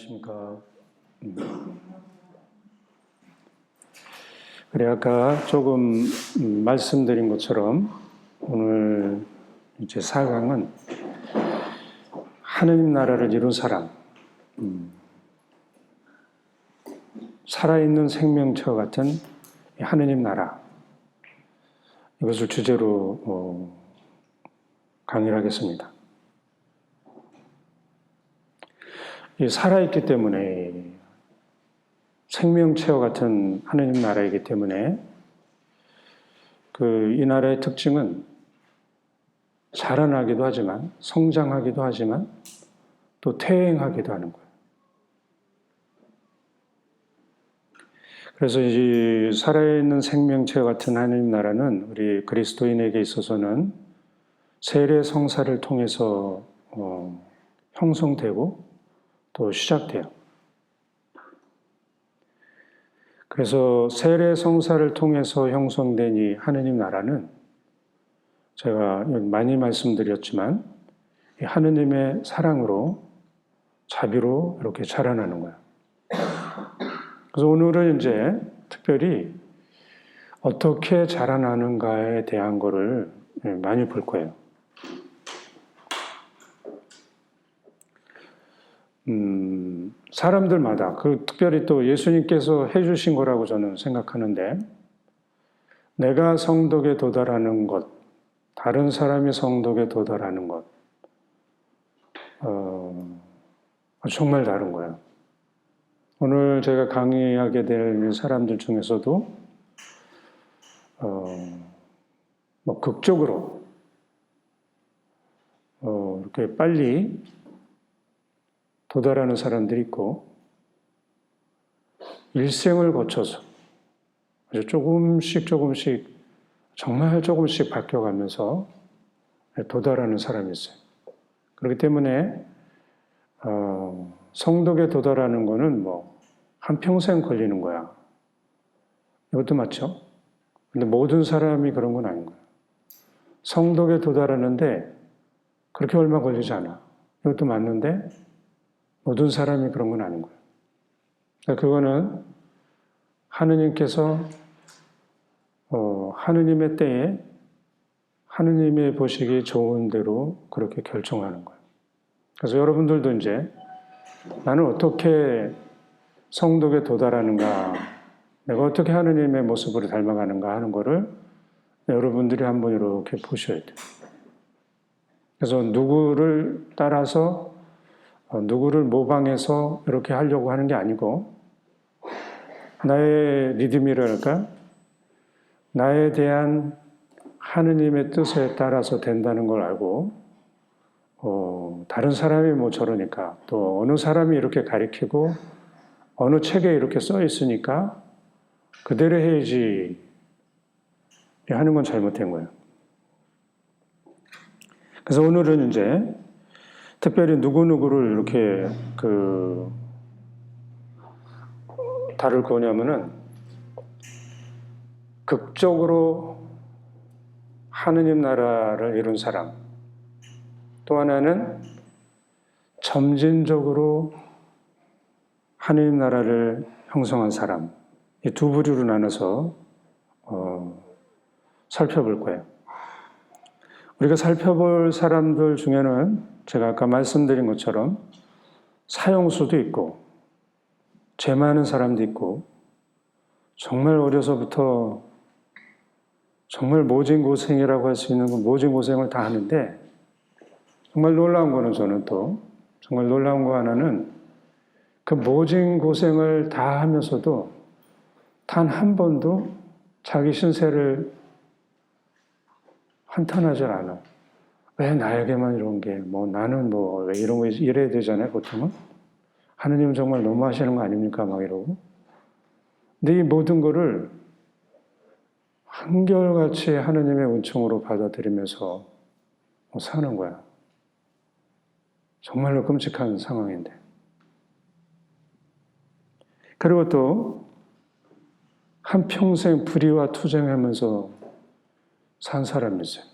안녕하십니까. 음. 그래 아까 조금 음, 말씀드린 것처럼 오늘 이제 4강은 하느님 나라를 이룬 사람, 음, 살아있는 생명체와 같은 이 하느님 나라 이것을 주제로 어, 강의를 하겠습니다. 이 살아있기 때문에 생명체와 같은 하느님 나라이기 때문에 그 이 나라의 특징은 자라나기도 하지만 성장하기도 하지만 또 퇴행하기도 하는 거예요. 그래서 이 살아있는 생명체 같은 하느님 나라는 우리 그리스도인에게 있어서는 세례 성사를 통해서 어, 형성되고 또 시작돼요. 그래서 세례 성사를 통해서 형성된 이 하느님 나라는 제가 많이 말씀드렸지만 이 하느님의 사랑으로 자비로 이렇게 자라나는 거예요. 그래서 오늘은 이제 특별히 어떻게 자라나는가에 대한 거를 많이 볼 거예요. 음, 사람들마다 그 특별히 또 예수님께서 해주신 거라고 저는 생각하는데 내가 성덕에 도달하는 것, 다른 사람이 성덕에 도달하는 것, 어, 정말 다른 거예요. 오늘 제가 강의하게 될 사람들 중에서도 어, 뭐 극적으로 어, 이렇게 빨리 도달하는 사람들이 있고 일생을 거쳐서 조금씩 조금씩 정말 조금씩 바뀌어가면서 도달하는 사람이 있어요. 그렇기 때문에 어, 성덕에 도달하는 거는 뭐 한평생 걸리는 거야. 이것도 맞죠? 근데 모든 사람이 그런 건 아닌 거예요. 성덕에 도달하는데 그렇게 얼마 걸리지 않아. 이것도 맞는데 모든 사람이 그런 건 아닌 거예요. 그러니까 그거는 하느님께서 어, 하느님의 때에 하느님의 보시기 좋은 대로 그렇게 결정하는 거예요. 그래서 여러분들도 이제 나는 어떻게 성덕에 도달하는가, 내가 어떻게 하느님의 모습으로 닮아가는가 하는 거를 여러분들이 한번 이렇게 보셔야 돼요. 그래서 누구를 따라서 어, 누구를 모방해서 이렇게 하려고 하는 게 아니고 나의 리듬이랄까 나에 대한 하느님의 뜻에 따라서 된다는 걸 알고 어, 다른 사람이 뭐 저러니까 또 어느 사람이 이렇게 가리키고 어느 책에 이렇게 써 있으니까 그대로 해야지 하는 건 잘못된 거예요. 그래서 오늘은 이제 특별히 누구누구를 이렇게 그 다룰 거냐면은 극적으로 하느님 나라를 이룬 사람 또 하나는 점진적으로 하느님 나라를 형성한 사람 이 두 부류로 나눠서 어, 살펴볼 거예요. 우리가 살펴볼 사람들 중에는 제가 아까 말씀드린 것처럼 사형수도 있고 죄 많은 사람도 있고 정말 어려서부터 정말 모진 고생이라고 할 수 있는 그 모진 고생을 다 하는데 정말 놀라운 거는 저는 또 정말 놀라운 거 하나는 그 모진 고생을 다 하면서도 단 한 번도 자기 신세를 한탄하지 않아. 왜 나에게만 이런 게, 뭐 나는 뭐 왜 이런 거 이래야 되잖아요, 보통은. 하느님 정말 너무 하시는 거 아닙니까? 막 이러고. 근데 이 모든 거를 한결같이 하느님의 은총으로 받아들이면서 사는 거야. 정말로 끔찍한 상황인데. 그리고 또 한평생 불의와 투쟁하면서 산 사람이죠.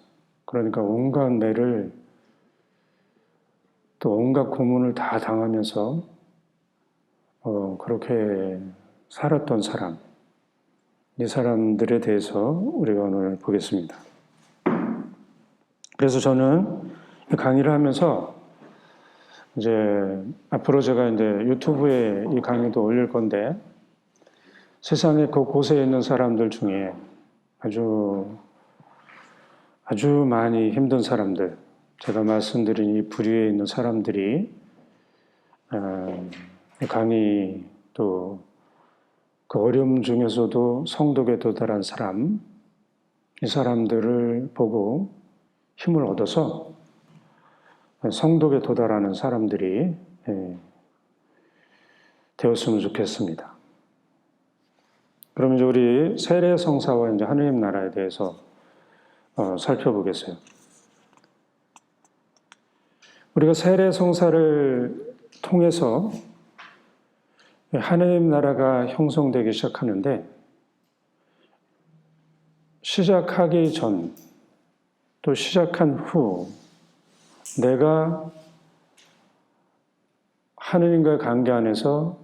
그러니까 온갖 매를 또 온갖 고문을 다 당하면서 어, 그렇게 살았던 사람. 이 사람들에 대해서 우리가 오늘 보겠습니다. 그래서 저는 이 강의를 하면서 이제 앞으로 제가 이제 유튜브에 이 강의도 올릴 건데 세상의 그 곳에 있는 사람들 중에 아주 아주 많이 힘든 사람들, 제가 말씀드린 이 불의에 있는 사람들이 어, 강의 또 그 어려움 중에서도 성독에 도달한 사람, 이 사람들을 보고 힘을 얻어서 성독에 도달하는 사람들이 예, 되었으면 좋겠습니다. 이제 우리 세례 성사와 이제 하느님 나라에 대해서 어, 살펴보겠어요. 우리가 세례 성사를 통해서 하느님 나라가 형성되기 시작하는데 시작하기 전 또 시작한 후 내가 하느님과의 관계 안에서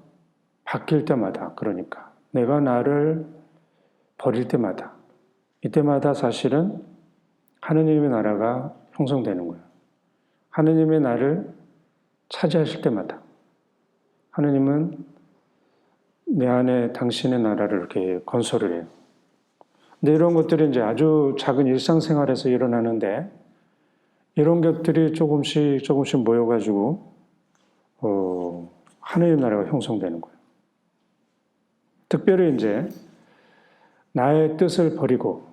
바뀔 때마다 그러니까 내가 나를 버릴 때마다 이때마다 사실은 하느님의 나라가 형성되는 거예요. 하느님의 나를 차지하실 때마다 하느님은 내 안에 당신의 나라를 이렇게 건설을 해요. 근데 이런 것들이 이제 아주 작은 일상생활에서 일어나는데 이런 것들이 조금씩 조금씩 모여가지고 어, 하느님 나라가 형성되는 거예요. 특별히 이제 나의 뜻을 버리고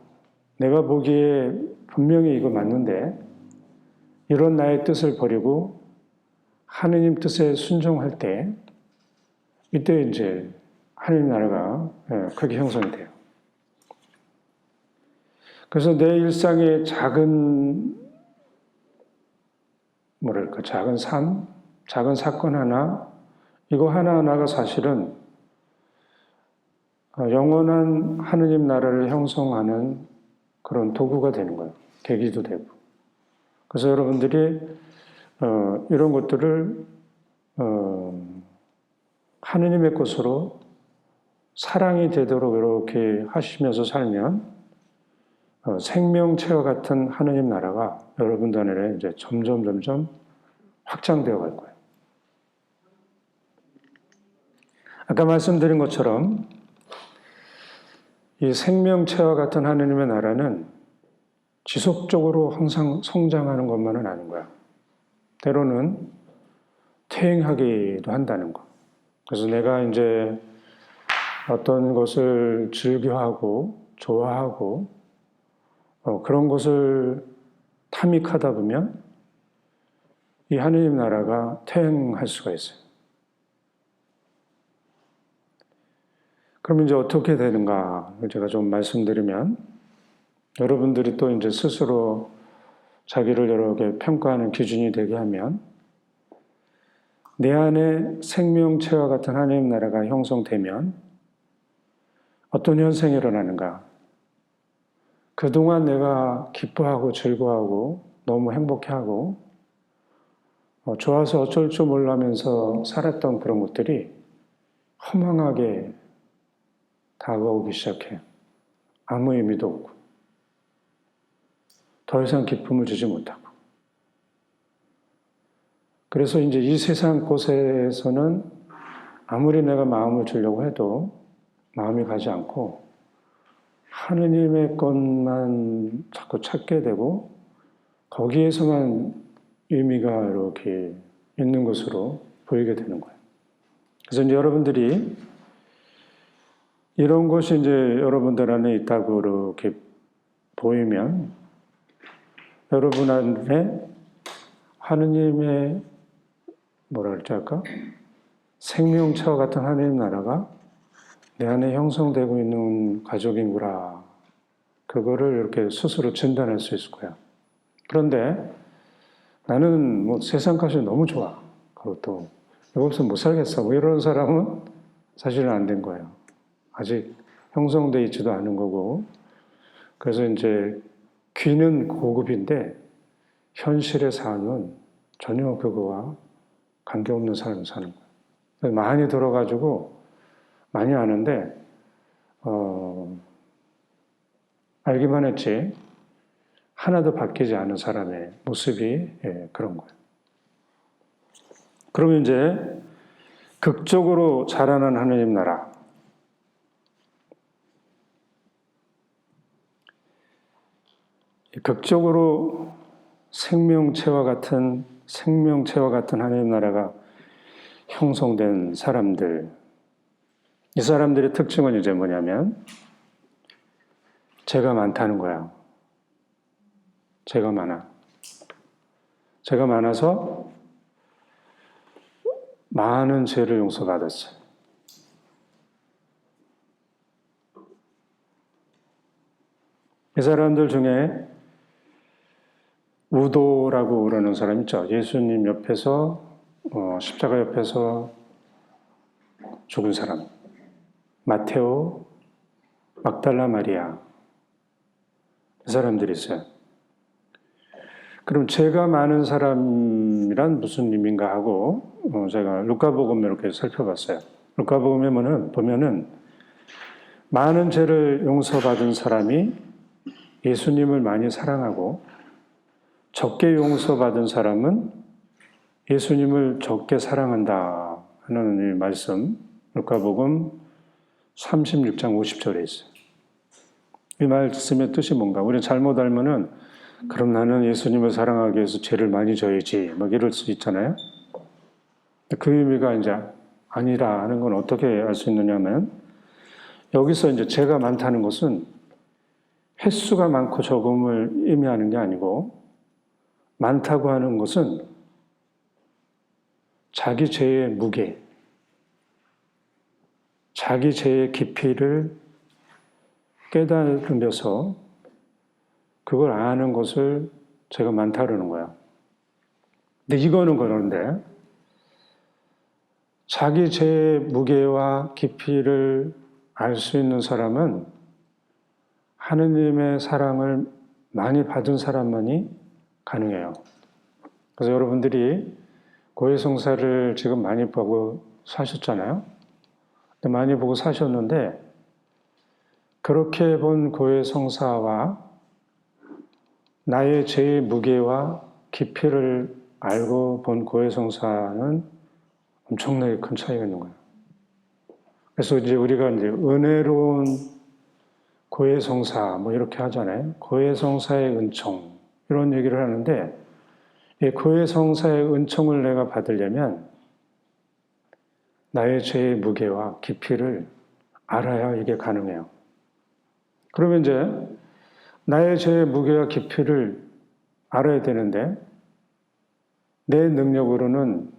내가 보기에 분명히 이거 맞는데 이런 나의 뜻을 버리고 하느님 뜻에 순종할 때 이때 이제 하느님 나라가 예, 크게 형성이 돼요. 그래서 내 일상의 작은 뭐랄까 작은 삶, 작은 사건 하나 이거 하나하나가 사실은 어, 영원한 하느님 나라를 형성하는 그런 도구가 되는 거예요. 계기도 되고. 그래서 여러분들이 어, 이런 것들을 어, 하느님의 것으로 사랑이 되도록 이렇게 하시면서 살면 어, 생명체와 같은 하느님 나라가 여러분들 안에 이제 점점 점점 확장되어 갈 거예요. 아까 말씀드린 것처럼 이 생명체와 같은 하느님의 나라는 지속적으로 항상 성장하는 것만은 아닌 거야. 때로는 퇴행하기도 한다는 거. 그래서 내가 이제 어떤 것을 즐겨하고 좋아하고 어, 그런 것을 탐닉하다 보면 이 하느님 나라가 퇴행할 수가 있어요. 그럼 이제 어떻게 되는가 제가 좀 말씀드리면 여러분들이 또 이제 스스로 자기를 여러 개 평가하는 기준이 되게 하면 내 안에 생명체와 같은 하나님 나라가 형성되면 어떤 현상이 일어나는가? 그동안 내가 기뻐하고 즐거워하고 너무 행복해하고 어, 좋아서 어쩔 줄 몰라면서 살았던 그런 것들이 허망하게 다가오기 시작해. 아무 의미도 없고. 더 이상 기쁨을 주지 못하고. 그래서 이제 이 세상 곳에서는 아무리 내가 마음을 주려고 해도 마음이 가지 않고 하느님의 것만 자꾸 찾게 되고 거기에서만 의미가 이렇게 있는 것으로 보이게 되는 거예요. 그래서 여러분들이 이런 것이 이제 여러분들 안에 있다고 이렇게 보이면 여러분 안에 하느님의 뭐라 할까? 생명체와 같은 하나님 나라가 내 안에 형성되고 있는 가족인구라. 그거를 이렇게 스스로 진단할 수 있을 거야. 그런데 나는 뭐 세상까지 너무 좋아. 그것도 없으면 못 살겠어. 뭐 이런 사람은 사실은 안 된 거예요. 아직 형성돼 있지도 않은 거고. 그래서 이제 귀는 고급인데 현실의 삶은 전혀 그거와 관계없는 삶을 사는 거예요. 많이 들어가지고 많이 아는데 어, 알기만 했지 하나도 바뀌지 않은 사람의 모습이 예, 그런 거예요. 그러면 이제 극적으로 자라는 하나님 나라. 극적으로 생명체와 같은 생명체와 같은 하나님 나라가 형성된 사람들. 이 사람들의 특징은 이제 뭐냐면 죄가 많다는 거야. 죄가 많아. 죄가 많아서 많은 죄를 용서받았어요. 이 사람들 중에 우도라고 그러는 사람 있죠. 예수님 옆에서 어, 십자가 옆에서 죽은 사람. 마테오, 막달라 마리아. 이 사람들이 있어요. 그럼 죄가 많은 사람이란 무슨 의미인가 하고 어, 제가 루카복음 이렇게 살펴봤어요. 루카복음에 보면은, 보면은 많은 죄를 용서받은 사람이 예수님을 많이 사랑하고 적게 용서받은 사람은 예수님을 적게 사랑한다 하는 이 말씀 루카복음 36장 50절에 있어요. 이 말씀의 뜻이 뭔가? 우리는 잘못 알면은 그럼 나는 예수님을 사랑하기 위해서 죄를 많이 져야지 막 이럴 수 있잖아요. 그 의미가 이제 아니라는 건 어떻게 알 수 있느냐면 여기서 이제 죄가 많다는 것은 횟수가 많고 적음을 의미하는 게 아니고 많다고 하는 것은 자기 죄의 무게, 자기 죄의 깊이를 깨달으면서 그걸 아는 것을 제가 많다 그러는 거야. 근데 이거는 그런데 자기 죄의 무게와 깊이를 알 수 있는 사람은 하느님의 사랑을 많이 받은 사람만이 가능해요. 그래서 여러분들이 고해성사를 지금 많이 보고 사셨잖아요. 많이 보고 사셨는데 그렇게 본 고해성사와 나의 죄의 무게와 깊이를 알고 본 고해성사는 엄청나게 큰 차이가 있는 거예요. 그래서 이제 우리가 이제 은혜로운 고해성사 뭐 이렇게 하잖아요. 고해성사의 은총 이런 얘기를 하는데 이 고해성사의 은총을 내가 받으려면 나의 죄의 무게와 깊이를 알아야 이게 가능해요. 그러면 이제 나의 죄의 무게와 깊이를 알아야 되는데 내 능력으로는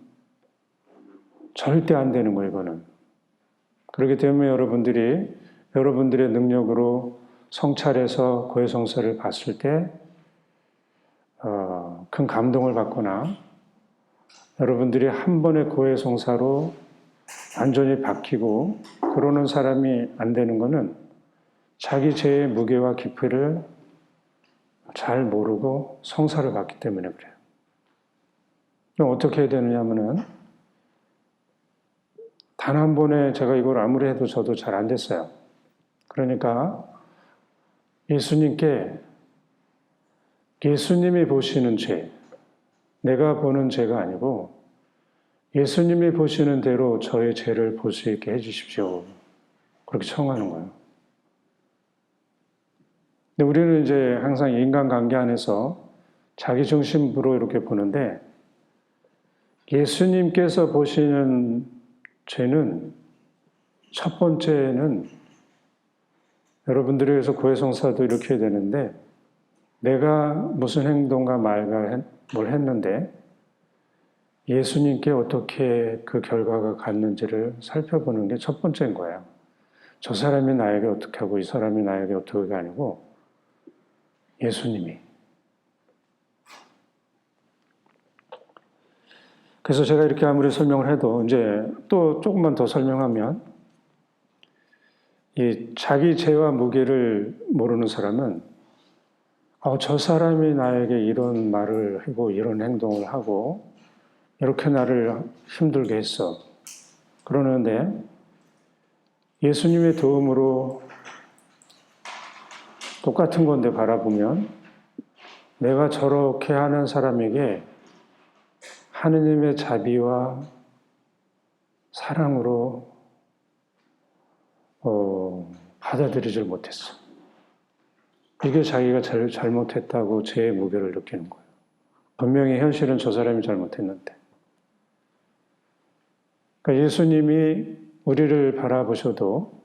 절대 안 되는 거예요, 이거는. 그렇기 때문에 여러분들이 여러분들의 능력으로 성찰해서 고해성사를 봤을 때, 어, 큰 감동을 받거나, 여러분들이 한 번의 고해성사로 완전히 바뀌고, 그러는 사람이 안 되는 거는 자기 죄의 무게와 깊이를 잘 모르고 성사를 받기 때문에 그래요. 그럼 어떻게 해야 되느냐 하면은, 단 한 번에 제가 이걸 아무리 해도 저도 잘 안 됐어요. 그러니까 예수님께 예수님이 보시는 죄, 내가 보는 죄가 아니고 예수님이 보시는 대로 저의 죄를 볼 수 있게 해주십시오. 그렇게 청하는 거예요. 근데 우리는 이제 항상 인간관계 안에서 자기 중심으로 이렇게 보는데 예수님께서 보시는 죄는 첫 번째는 여러분들이 그래서 고해성사도 이렇게 되는데 내가 무슨 행동과 말과 했- 뭘 했는데 예수님께 어떻게 그 결과가 갔는지를 살펴보는 게 첫 번째인 거예요. 저 사람이 나에게 어떻게 하고 이 사람이 나에게 어떻게가 아니고 예수님이. 그래서 제가 이렇게 아무리 설명을 해도 이제 또 조금만 더 설명하면 이 자기 죄와 무게를 모르는 사람은 어, 저 사람이 나에게 이런 말을 하고 이런 행동을 하고 이렇게 나를 힘들게 했어. 그러는데 예수님의 도움으로 똑같은 건데 바라보면 내가 저렇게 하는 사람에게 하느님의 자비와 사랑으로 어, 받아들이질 못했어. 이게 자기가 잘, 잘못했다고 죄의 무게를 느끼는 거예요. 분명히 현실은 저 사람이 잘못했는데. 그러니까 예수님이 우리를 바라보셔도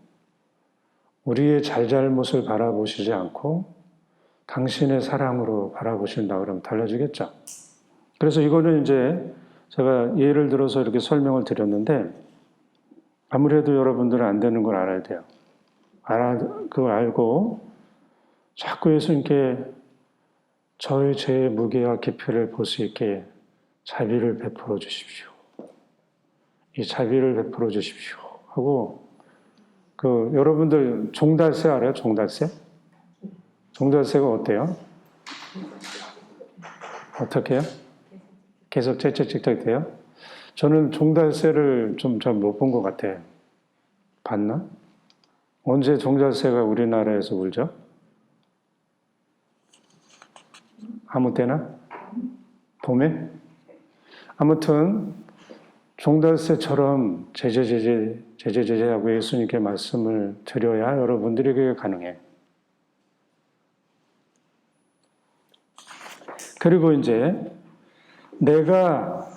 우리의 잘잘못을 바라보시지 않고 당신의 사랑으로 바라보신다 그러면 달라지겠죠. 그래서 이거는 이제 제가 예를 들어서 이렇게 설명을 드렸는데 아무래도 여러분들은 안 되는 걸 알아야 돼요. 알아, 그거 알고 자꾸 예수님께 저의 죄의 무게와 깊이를 볼 수 있게 자비를 베풀어 주십시오. 이 자비를 베풀어 주십시오. 하고 그 여러분들 종달새 알아요? 종달새? 종달새가 어때요? 어떻게 해요? 계속 째째째째 돼요? 저는 종달새를 좀 잘 못 본 것 같아요. 봤나? 언제 종달새가 우리나라에서 울죠? 아무 때나? 봄에? 아무튼 종달새처럼 제제제제 제제제제하고 예수님께 말씀을 드려야 여러분들이 그게 가능해. 그리고 이제 내가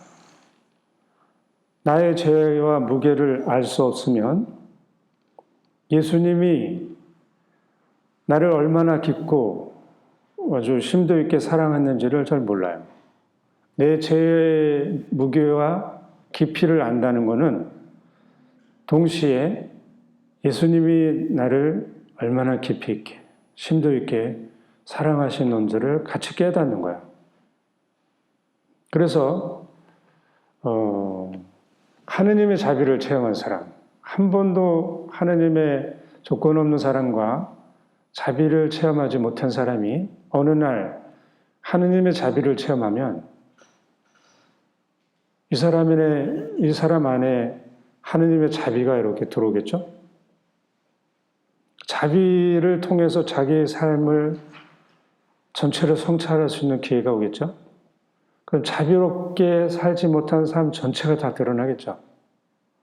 나의 죄와 무게를 알 수 없으면 예수님이 나를 얼마나 깊고 아주 심도 있게 사랑했는지를 잘 몰라요. 내 죄의 무게와 깊이를 안다는 것은 동시에 예수님이 나를 얼마나 깊이 있게, 심도 있게 사랑하시는지를 같이 깨닫는 거야. 그래서 어, 하느님의 자비를 체험한 사람, 한 번도 하느님의 조건 없는 사랑과 자비를 체험하지 못한 사람이 어느 날 하느님의 자비를 체험하면 이 사람의 이 사람 안에 하느님의 자비가 이렇게 들어오겠죠? 자비를 통해서 자기의 삶을 전체를 성찰할 수 있는 기회가 오겠죠? 그럼 자비롭게 살지 못한 삶 전체가 다 드러나겠죠?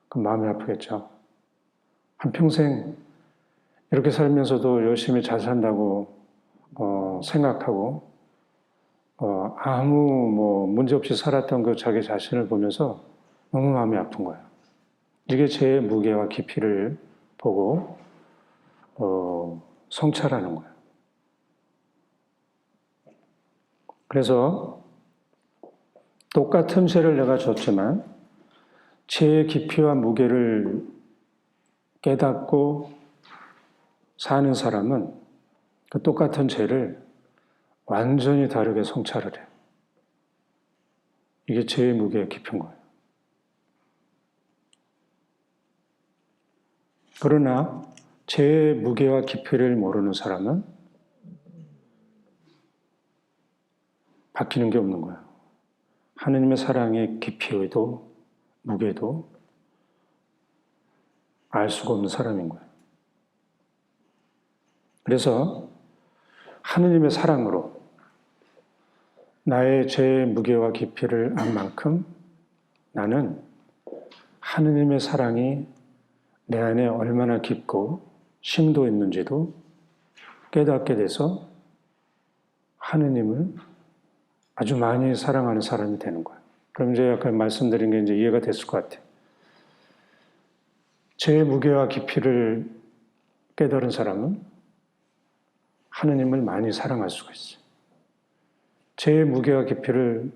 그럼 마음이 아프겠죠? 한평생 이렇게 살면서도 열심히 잘 산다고 어, 생각하고 어, 아무 뭐 문제 없이 살았던 그 자기 자신을 보면서 너무 마음이 아픈 거예요. 이게 제 무게와 깊이를 보고 어, 성찰하는 거예요. 그래서 똑같은 죄를 내가 졌지만 죄의 깊이와 무게를 깨닫고 사는 사람은 그 똑같은 죄를 완전히 다르게 성찰을 해요. 이게 죄의 무게가 깊은 거예요. 그러나 죄의 무게와 깊이를 모르는 사람은 바뀌는 게 없는 거예요. 하느님의 사랑의 깊이도 무게도 알 수가 없는 사람인 거예요. 그래서 하느님의 사랑으로 나의 죄의 무게와 깊이를 안 만큼 나는 하느님의 사랑이 내 안에 얼마나 깊고 심도 있는지도 깨닫게 돼서 하느님을 아주 많이 사랑하는 사람이 되는 거예요. 그럼 이제 아까 말씀드린 게 이제 이해가 됐을 것 같아요. 죄의 무게와 깊이를 깨달은 사람은 하느님을 많이 사랑할 수가 있어요. 죄의 무게와 깊이를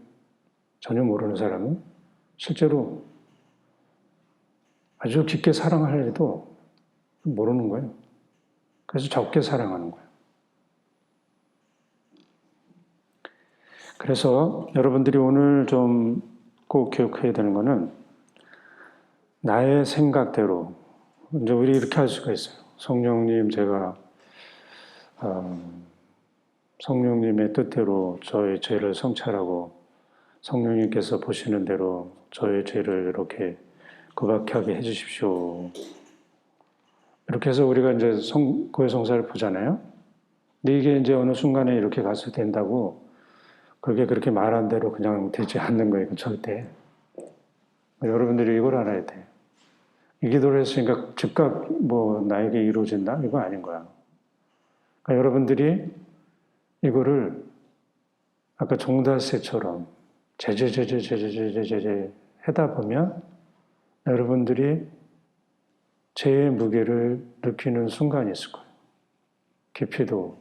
전혀 모르는 사람은 실제로 아주 깊게 사랑할 일도 모르는 거예요. 그래서 적게 사랑하는 거예요. 그래서 여러분들이 오늘 좀 꼭 기억해야 되는 거는 나의 생각대로 이제 우리 이렇게 할 수가 있어요. 성령님 제가 어, 성령님의 뜻대로 저의 죄를 성찰하고 성령님께서 보시는 대로 저의 죄를 이렇게 구박하게 해주십시오. 이렇게 해서 우리가 이제 성, 고해 성사를 보잖아요. 근데 이게 이제 어느 순간에 이렇게 가서 된다고 그게 그렇게 말한 대로 그냥 되지 않는 거예요. 절대. 여러분들이 이걸 알아야 돼. 이 기도를 했으니까 즉각 뭐 나에게 이루어진다? 이거 아닌 거야. 그러니까 여러분들이 이거를 아까 종달새처럼 제제제제제제제제제 하다 보면 여러분들이 죄의 무게를 느끼는 순간이 있을 거예요. 깊이도.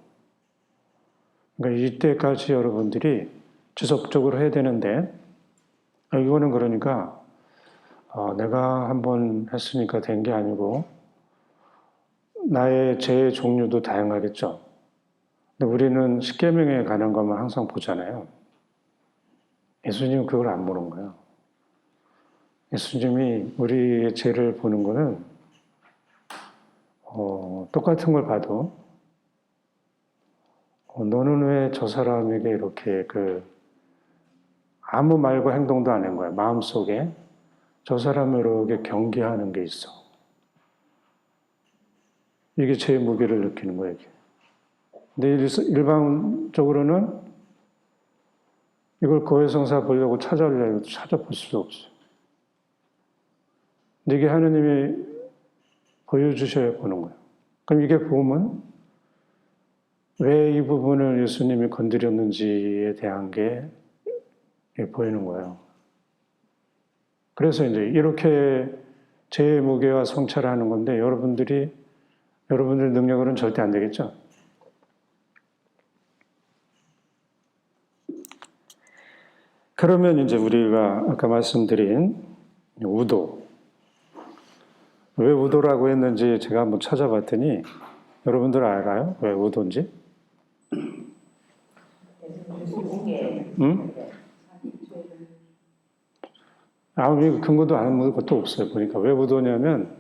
그러니까 이때까지 여러분들이 지속적으로 해야 되는데, 아, 이거는 그러니까, 어, 내가 한번 했으니까 된 게 아니고, 나의 죄의 종류도 다양하겠죠. 근데 우리는 십계명에 관한 것만 항상 보잖아요. 예수님은 그걸 안 보는 거예요. 예수님이 우리의 죄를 보는 거는 어, 똑같은 걸 봐도 어, 너는 왜 저 사람에게 이렇게 그 아무 말과 행동도 안 한 거야. 마음 속에 저 사람을 이렇게 경계하는 게 있어. 이게 제 무게를 느끼는 거예요. 근데 일- 일반적으로는 이걸 고해성사 보려고 찾아오려고 찾아볼 수도 없어요. 이게 하느님이 보여주셔야 보는 거예요. 그럼 이게 보면 왜 이 부분을 예수님이 건드렸는지에 대한 게 보이는 거예요. 그래서 이제 이렇게 제 무게와 성찰하는 건데 여러분들이 여러분들 능력으로는 절대 안 되겠죠. 그러면 이제 우리가 아까 말씀드린 우도 왜 우도라고 했는지 제가 한번 찾아봤더니 여러분들 알아요? 왜 우도인지? 응? 아무 근거도 아무것도 없어요. 보니까 왜 우도냐면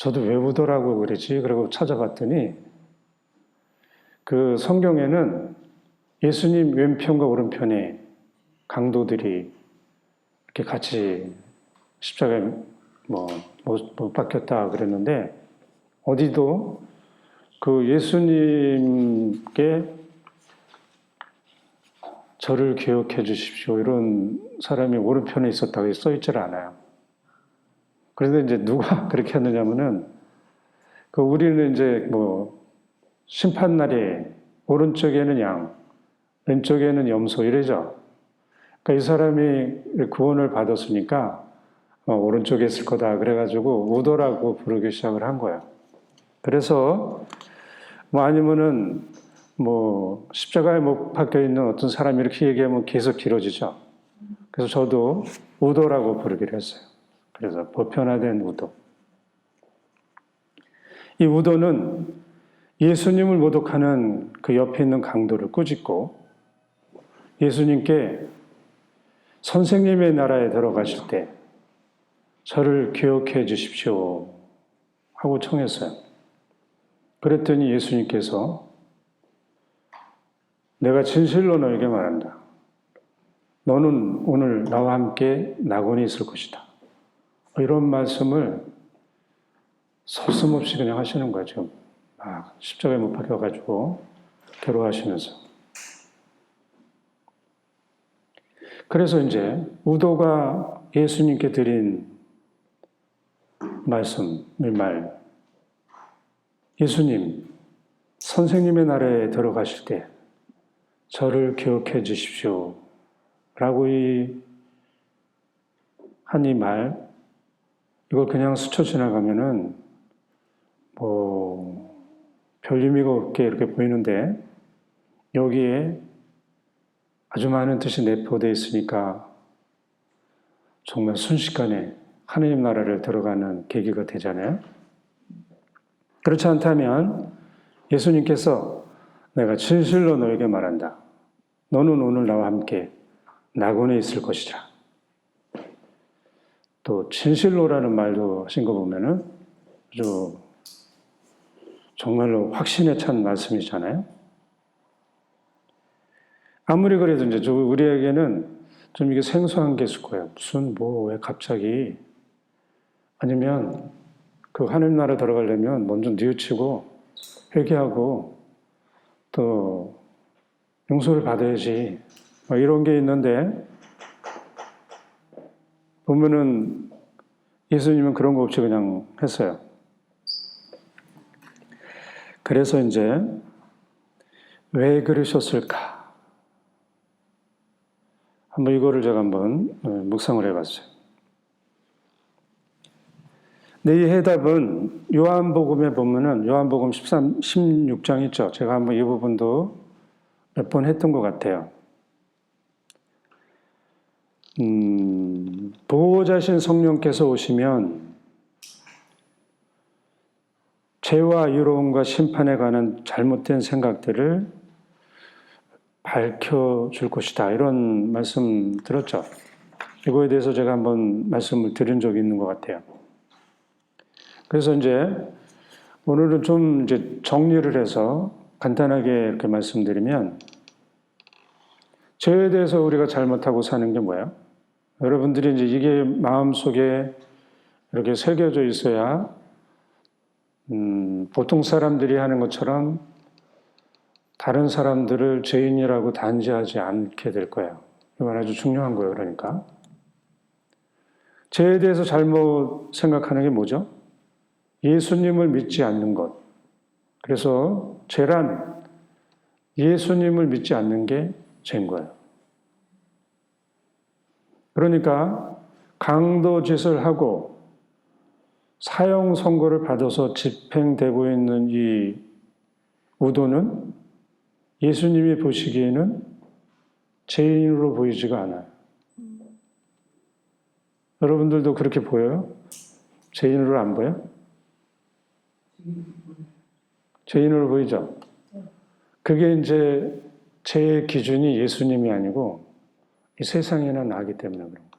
저도 왜 우도라고 그러지? 그러고 찾아봤더니 그 성경에는 예수님 왼편과 오른편에 강도들이 이렇게 같이 십자가에 뭐, 못, 못 박혔다 그랬는데, 어디도 그 예수님께 저를 기억해 주십시오. 이런 사람이 오른편에 있었다고 써 있질 않아요. 그런데 이제 누가 그렇게 했느냐면은, 그 우리는 이제 뭐, 심판날에 오른쪽에는 양, 왼쪽에는 염소 이래죠. 그러니까 이 사람이 구원을 받았으니까 어, 오른쪽에 있을 거다. 그래가지고 우도라고 부르기 시작을 한 거야. 그래서 뭐 아니면은 뭐 십자가에 못 박혀 있는 어떤 사람이 이렇게 얘기하면 계속 길어지죠. 그래서 저도 우도라고 부르기로 했어요. 그래서 보편화된 우도. 이 우도는 예수님을 모독하는 그 옆에 있는 강도를 꾸짖고 예수님께 선생님의 나라에 들어가실 때 저를 기억해 주십시오 하고 청했어요. 그랬더니 예수님께서 내가 진실로 너에게 말한다. 너는 오늘 나와 함께 낙원에 있을 것이다. 이런 말씀을 서슴없이 그냥 하시는 거예요, 지금. 막 십자가에 못 박혀가지고 괴로워하시면서. 그래서 이제 우도가 예수님께 드린 말씀, 이 말. 예수님, 선생님의 나라에 들어가실 때 저를 기억해 주십시오. 라고 이, 한 이 말, 이걸 그냥 스쳐 지나가면은 뭐, 별 의미가 없게 이렇게 보이는데, 여기에 아주 많은 뜻이 내포되어 있으니까 정말 순식간에 하나님 나라를 들어가는 계기가 되잖아요. 그렇지 않다면 예수님께서 내가 진실로 너에게 말한다. 너는 오늘 나와 함께 낙원에 있을 것이다. 또 진실로라는 말도 하신 거 보면은 아주 정말로 확신에 찬 말씀이잖아요. 아무리 그래도 이제 저 우리에게는 좀 이게 생소한 게 있을 거예요. 무슨 뭐 왜 갑자기 아니면 그 하늘 나라 들어가려면 먼저 뉘우치고 회개하고 또 용서를 받아야지 뭐 이런 게 있는데 보면은 예수님은 그런 거 없이 그냥 했어요. 그래서 이제 왜 그러셨을까? 한번 이거를 제가 한번 어, 묵상을 해봤어요. 근데 이 해답은 요한복음에 보면은 요한복음 13, 16장 있죠. 제가 한번 이 부분도 몇 번 했던 것 같아요. 음, 보호자신 성령께서 오시면 죄와 이로움과 심판에 관한 잘못된 생각들을 밝혀줄 것이다. 이런 말씀 들었죠. 이거에 대해서 제가 한번 말씀을 드린 적이 있는 것 같아요. 그래서 이제 오늘은 좀 이제 정리를 해서 간단하게 이렇게 말씀드리면 죄에 대해서 우리가 잘못하고 사는 게 뭐예요? 여러분들이 이제 이게 마음속에 이렇게 새겨져 있어야 음, 보통 사람들이 하는 것처럼 다른 사람들을 죄인이라고 단지하지 않게 될 거예요. 이건 아주 중요한 거예요. 그러니까 죄에 대해서 잘못 생각하는 게 뭐죠? 예수님을 믿지 않는 것. 그래서 죄란 예수님을 믿지 않는 게 죄인 거예요. 그러니까 강도 짓을 하고 사형 선고를 받아서 집행되고 있는 이 우도는 예수님이 보시기에는 죄인으로 보이지가 않아요. 여러분들도 그렇게 보여요? 죄인으로 안 보여? 죄인으로 보이죠? 그게 이제 제 기준이 예수님이 아니고 이 세상에나 나기 때문에 그런.